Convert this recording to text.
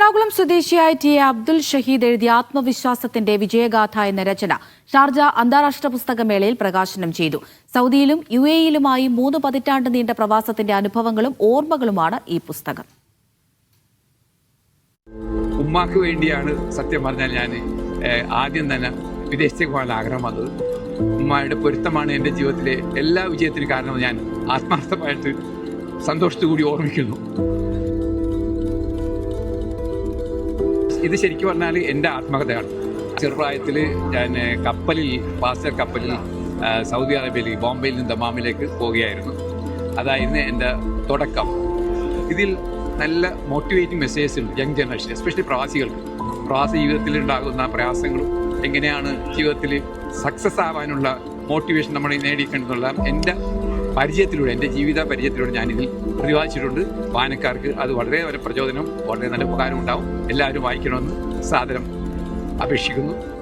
എറണാകുളം സ്വദേശിയായ T A Abdul Shaheed എഴുതിയ ആത്മവിശ്വാസത്തിന്റെ വിജയഗാഥ എന്ന രചന ഷാർജ അന്താരാഷ്ട്ര പുസ്തകമേളയിൽ പ്രകാശനം ചെയ്തു. സൗദിയിലും യു എയിലുമായി മൂന്ന് പതിറ്റാണ്ട് നീണ്ട പ്രവാസത്തിന്റെ അനുഭവങ്ങളും ഓർമ്മകളുമാണ് ഈ പുസ്തകം. ഉമ്മാക്ക് വേണ്ടിയാണ് സത്യം പറഞ്ഞാൽ ഞാൻ ആദ്യം തന്നെ വിദേശത്തേക്ക് പോകാൻ ആഗ്രഹം വന്നത്. ഉമ്മയുടെ പൊരുത്തമാണ് എന്റെ ജീവിതത്തിലെ എല്ലാ വിജയത്തിനും കാരണം ഞാൻ ആത്മാർത്ഥമായിട്ട് സന്തോഷത്തോടുകൂടി ഓർമ്മിക്കുന്നു. ഇത് ശരിക്കും പറഞ്ഞാൽ എന്റെ ആത്മകഥയാണ്. ചെറുപ്രായത്തിൽ ഞാൻ കപ്പലിൽ പാസഞ്ചർ കപ്പലിൽ സൗദി അറേബ്യയിൽ ബോംബെയിൽ നിന്ന് ദമാമിലേക്ക് പോവുകയായിരുന്നു. അതായിരുന്നു എന്റെ തുടക്കം. ഇതിൽ നല്ല മോട്ടിവേറ്റിംഗ് മെസ്സേജസ് ഉണ്ട് യങ് ജനറേഷൻ എസ്പെഷ്യലി പ്രവാസികൾക്ക്. പ്രവാസി ജീവിതത്തിൽ ഉണ്ടാകുന്ന പ്രയാസങ്ങളും എങ്ങനെയാണ് ജീവിതത്തിൽ സക്സസ് ആവാനുള്ള മോട്ടിവേഷൻ നമ്മൾ നേടിയിട്ടുണ്ടെന്നുള്ള എന്റെ പരിചയത്തിലൂടെ എന്റെ ജീവിത പരിചയത്തിലൂടെ ഞാനിതിൽ പ്രതിപാദിച്ചിട്ടുണ്ട്. വായനക്കാർക്ക് അത് വളരെ വളരെ പ്രചോദനം വളരെ നല്ല ഉപകാരം ഉണ്ടാവും. എല്ലാവരും വായിക്കണമെന്ന് സാദരം അപേക്ഷിക്കുന്നു.